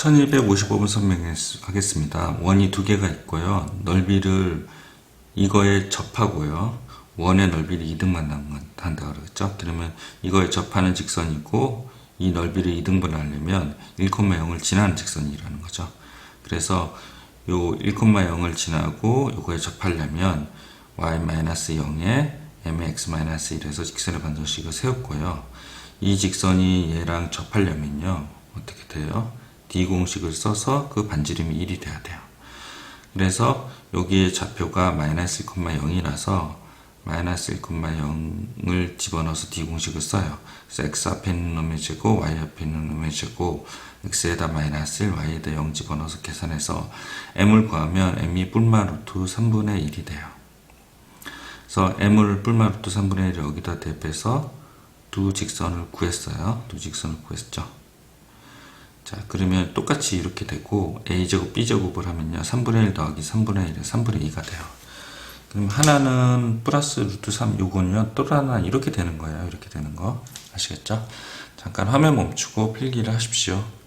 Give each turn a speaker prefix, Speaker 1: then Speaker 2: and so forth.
Speaker 1: 1255번 설명하겠습니다. 원이 두 개가 있고요. 넓이를 이거에 접하고요. 원의 넓이를 2등분 한다 그랬죠. 그러면 이거에 접하는 직선이고 이 넓이를 2등분 하려면 1,0을 지나는 직선이라는 거죠. 그래서 요 1,0을 지나고 요거에 접하려면 y-0에 mx-1에서 직선의 반정식을 세웠고요. 이 직선이 얘랑 접하려면요. 어떻게 돼요? D 공식을 써서 그 반지름이 1이 돼야 돼요. 그래서 여기에 좌표가 마이너스 1,0이라서 마이너스 1,0을 집어넣어서 d 공식을 써요. 그래서 x 앞에 있는 놈의 제곱, y 앞에 있는 놈의 제곱, x에다 마이너스 1, y에다 0 집어넣어서 계산해서 m을 구하면 m이 뿔마 루트 3분의 1이 돼요. 그래서 m을 뿔마 루트 3분의 1을 여기다 대입해서 두 직선을 구했어요. 두 직선을 구했죠. 자, 그러면 똑같이 이렇게 되고 a제곱 b제곱을 하면요. 3분의 1 더하기 3분의 1에 3분의 2가 돼요. 그럼 하나는 플러스 루트 3 요거는요. 또 하나 이렇게 되는 거예요. 이렇게 되는 거. 아시겠죠? 잠깐 화면 멈추고 필기를 하십시오.